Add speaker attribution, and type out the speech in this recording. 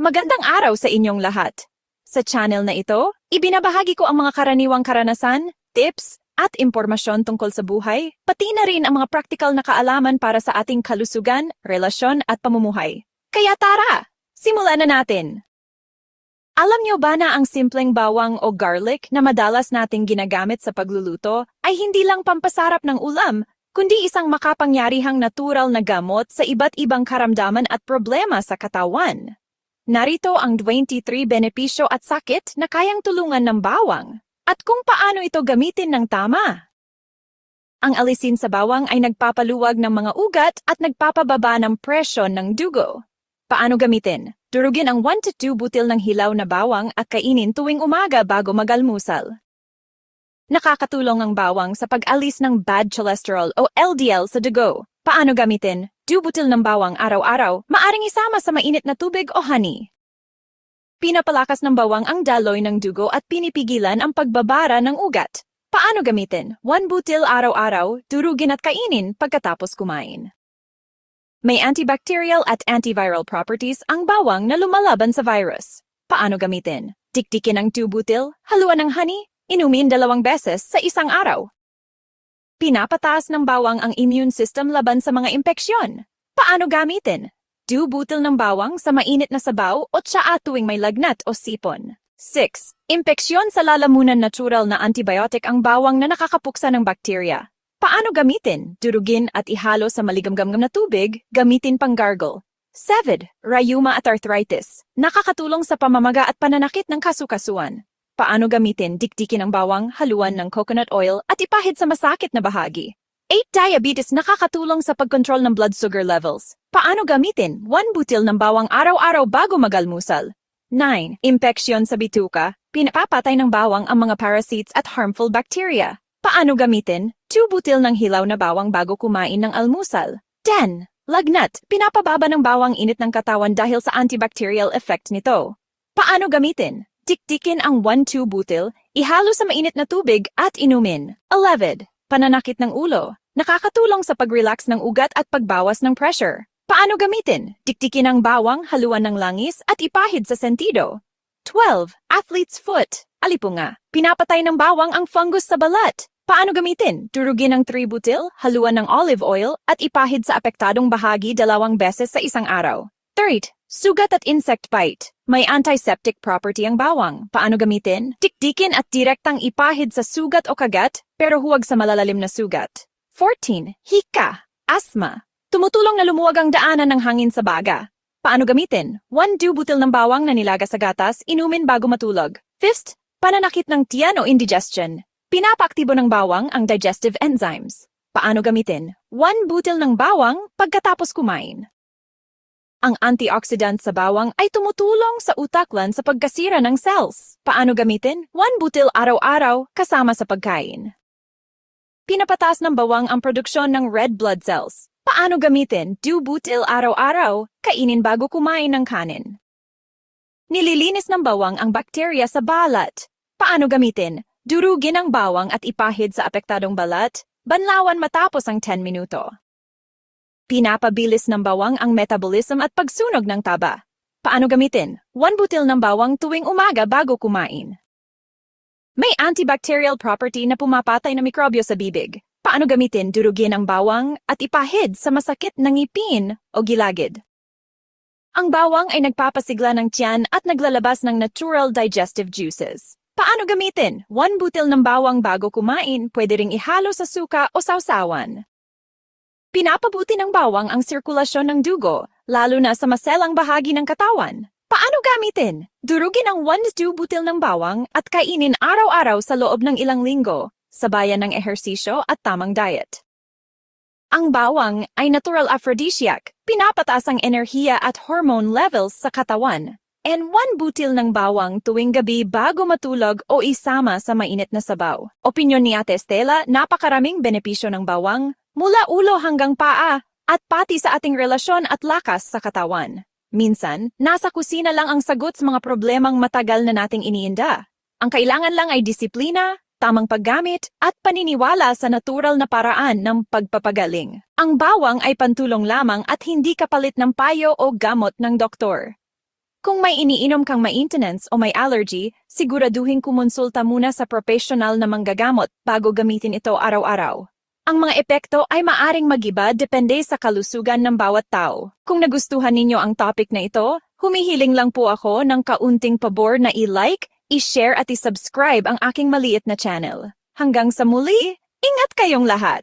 Speaker 1: Magandang araw sa inyong lahat. Sa channel na ito, ibinabahagi ko ang mga karaniwang karanasan, tips, at impormasyon tungkol sa buhay, pati na rin ang mga praktikal na kaalaman para sa ating kalusugan, relasyon at pamumuhay. Kaya tara, simulan na natin! Alam niyo ba na ang simpleng bawang o garlic na madalas nating ginagamit sa pagluluto ay hindi lang pampasarap ng ulam, kundi isang makapangyarihang natural na gamot sa iba't ibang karamdaman at problema sa katawan? Narito ang 23 benepisyo at sakit na kayang tulungan ng bawang at kung paano ito gamitin ng tama. Ang alisin sa bawang ay nagpapaluwag ng mga ugat at nagpapababa ng presyon ng dugo. Paano gamitin? Durugin ang 1 to 2 butil ng hilaw na bawang at kainin tuwing umaga bago magalmusal. Nakakatulong ang bawang sa pag-alis ng bad cholesterol o LDL sa dugo. Paano gamitin? 2 butil ng bawang araw-araw, maaring isama sa mainit na tubig o honey. Pinapalakas ng bawang ang daloy ng dugo at pinipigilan ang pagbabara ng ugat. Paano gamitin? 1 butil araw-araw, durugin at kainin pagkatapos kumain. May antibacterial at antiviral properties ang bawang na lumalaban sa virus. Paano gamitin? Tiktikin ang 2 butil, haluan ng honey, inumin dalawang beses sa isang araw. Pinapataas ng bawang ang immune system laban sa mga impeksyon. Paano gamitin? Do butil ng bawang sa mainit na sabaw o tsaa tuwing may lagnat o sipon. 6. Impeksyon sa lalamunan natural na antibiotic ang bawang na nakakapuksa ng bakterya. Paano gamitin? Durugin at ihalo sa maligamgamgam na tubig, gamitin pang gargle. 7. Rayuma at arthritis. Nakakatulong sa pamamaga at pananakit ng kasukasuan. Paano gamitin? Dikdikin ang bawang, haluan ng coconut oil at ipahid sa masakit na bahagi. 8. Diabetes nakakatulong sa pagkontrol ng blood sugar levels. Paano gamitin? 1 butil ng bawang araw-araw bago magalmusal. 9. Impeksyon sa bituka. Pinapapatay ng bawang ang mga parasites at harmful bacteria. Paano gamitin? 2 butil ng hilaw na bawang bago kumain ng almusal. 10. Lagnat. Pinapababa ng bawang init ng katawan dahil sa antibacterial effect nito. Paano gamitin? Tiktikin ang 1-2 butil, ihalo sa mainit na tubig at inumin. 11. Pananakit ng ulo. Nakakatulong sa pag-relax ng ugat at pagbawas ng pressure. Paano gamitin? Tiktikin ang bawang, haluan ng langis at ipahid sa sentido. 12. Athlete's foot. Alipunga. Pinapatay ng bawang ang fungus sa balat. Paano gamitin? Durugin ang 3 butil, haluan ng olive oil at ipahid sa apektadong bahagi dalawang beses sa isang araw. Third, sugat at insect bite. May antiseptic property ang bawang. Paano gamitin? Tikdikin at direktang ipahid sa sugat o kagat, pero huwag sa malalalim na sugat. 14. Hika. Asthma. Tumutulong na lumuwag ang daanan ng hangin sa baga. Paano gamitin? 1 2 butil ng bawang na nilaga sa gatas, inumin bago matulog. Fifth, pananakit ng tiyan o indigestion. Pinapaaktibo ng bawang ang digestive enzymes. Paano gamitin? 1 butil ng bawang pagkatapos kumain. Ang antioxidant sa bawang ay tumutulong sa utaklan sa pagkasira ng cells. Paano gamitin? 1 butil araw-araw kasama sa pagkain. Pinapataas ng bawang ang produksyon ng red blood cells. Paano gamitin? 2 butil araw-araw, kainin bago kumain ng kanin. Nililinis ng bawang ang bakterya sa balat. Paano gamitin? Durugin ang bawang at ipahid sa apektadong balat, banlawan matapos ang 10 minuto. Pinapabilis ng bawang ang metabolism at pagsunog ng taba. Paano gamitin? 1 butil ng bawang tuwing umaga bago kumain. May antibacterial property na pumapatay na mikrobyo sa bibig. Paano gamitin? Durugin ang bawang at ipahid sa masakit na ngipin o gilagid. Ang bawang ay nagpapasigla ng tiyan at naglalabas ng natural digestive juices. Paano gamitin? 1 butil ng bawang bago kumain, pwede ring ihalo sa suka o sausawan. Pinapabuti ng bawang ang sirkulasyon ng dugo, lalo na sa maselang bahagi ng katawan. Paano gamitin? Durugin ang 1-2 butil ng bawang at kainin araw-araw sa loob ng ilang linggo, sabayan ng ehersisyo at tamang diet. Ang bawang ay natural aphrodisiac, pinapataas ang enerhiya at hormone levels sa katawan. And 1 butil ng bawang tuwing gabi bago matulog o isama sa mainit na sabaw. Opinyon ni Ate Estela, napakaraming benepisyo ng bawang, mula ulo hanggang paa, at pati sa ating relasyon at lakas sa katawan. Minsan, nasa kusina lang ang sagot sa mga problemang matagal na nating iniinda. Ang kailangan lang ay disiplina, tamang paggamit, at paniniwala sa natural na paraan ng pagpapagaling. Ang bawang ay pantulong lamang at hindi kapalit ng payo o gamot ng doktor. Kung may iniinom kang maintenance o may allergy, siguraduhin kumonsulta muna sa professional na manggagamot bago gamitin ito araw-araw. Ang mga epekto ay maaring magiba depende sa kalusugan ng bawat tao. Kung nagustuhan ninyo ang topic na ito, humihiling lang po ako ng kaunting pabor na i-like, i-share at i-subscribe ang aking maliit na channel. Hanggang sa muli, ingat kayong lahat!